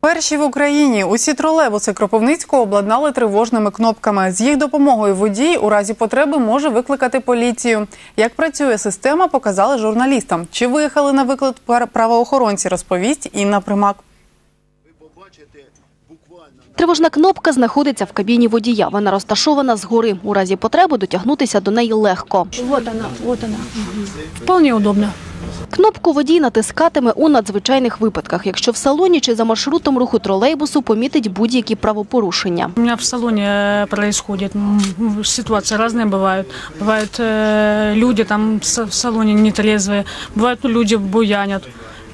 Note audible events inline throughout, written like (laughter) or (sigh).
Перші в Україні усі тролейбуси Кропивницького обладнали тривожними кнопками. З їх допомогою водій у разі потреби може викликати поліцію. Як працює система, показали журналістам. Чи виїхали на виклик правоохоронці, розповість Інна Примак. Тривожна кнопка знаходиться в кабіні водія. Вона розташована згори. У разі потреби дотягнутися до неї легко. Вот она, вот она. Вполне удобно. Кнопку водій натискатиме у надзвичайних випадках, якщо в салоні чи за маршрутом руху тролейбусу помітить будь-які правопорушення. У меня в салоне э, происходит, м, ситуации разные бывают. Бывают э, люди там с- в салоне нетрезвые, бывают ну, люди буянят.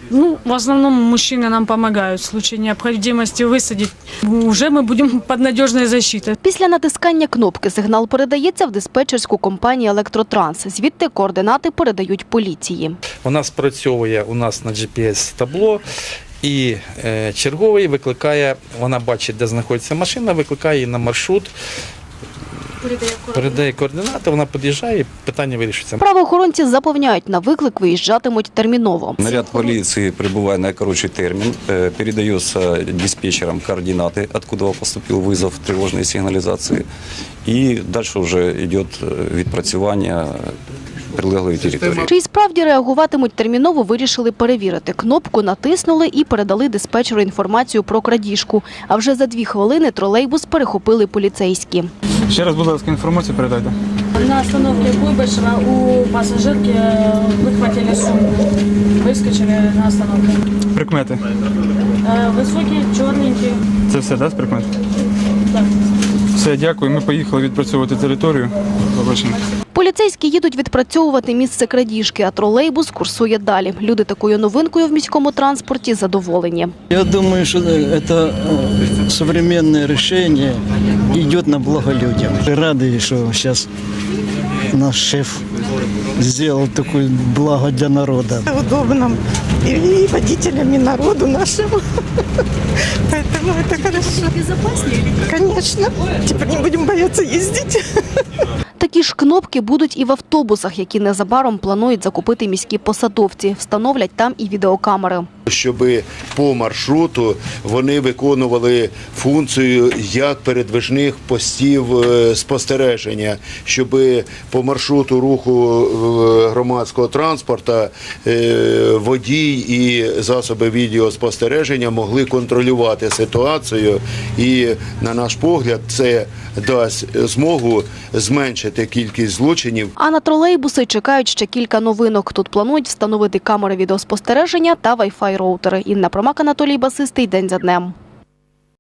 Ну, в основном мужчины нам помогают в случае необходимости высадить. Уже мы будем (laughs) под надежной защитой. Після натискання кнопки сигнал передається в диспетчерську компанію «Електротранс». Звідти координати передають поліції. Вона спрацьовує у нас на GPS табло. І е, черговий викликає, вона бачить, де знаходиться машина, викликає її на маршрут, передає координати, вона під'їжджає, і питання вирішується. Правоохоронці запевняють, на виклик виїжджатимуть терміново. Наряд полиции, прибывая на короткий термин, э, передается диспетчерам координаты, откуда поступил вызов тревожной сигнализации. И дальше уже идет э, відпрацювання прилеглої території. Чи й справді реагуватимуть терміново, вирішили перевірити. Кнопку натиснули і передали диспетчеру інформацію про крадіжку. А вже за дві хвилини тролейбус перехопили поліцейські. Ще раз, будь ласка, інформацію передайте. На остановке Куйбышева у пассажирки э, выхватили сумку. Выскочили на остановке. Прикмети. Э, Высокий, черненький. Це все, так, з прикмет? Так. Все, дякую. Ми поїхали відпрацьовувати територію. Побачимо. Поліцейські їдуть відпрацьовувати місце крадіжки, а тролейбус курсує далі. Люди такою новинкою в міському транспорті задоволені. Я думаю, что это э, современное решение идет на благо людям. Рады, что сейчас наш шеф сделал такое благо для народа. удобно и, и водителям, и народу нашему. (laughs) Поэтому это хорошо. Безопаснее? Конечно. Теперь не будем бояться ездить. (laughs) Такі ж кнопки будуть і в автобусах, які незабаром планують закупити міські посадовці. Встановлять там і відеокамери. Щоб по маршруту вони виконували функцію як передвижних постів е, спостереження, щоб по маршруту руху е, громадського транспорту е, водій і засоби відеоспостереження могли контролювати ситуацію. І, на наш погляд, це дасть змогу зменшити кількість злочинів А на тролейбуси чекають ще кілька новинок. Тут планують встановити камери відеоспостереження та Wi-Fi роутери. Інна Промак, Анатолій Басистий. День за днем.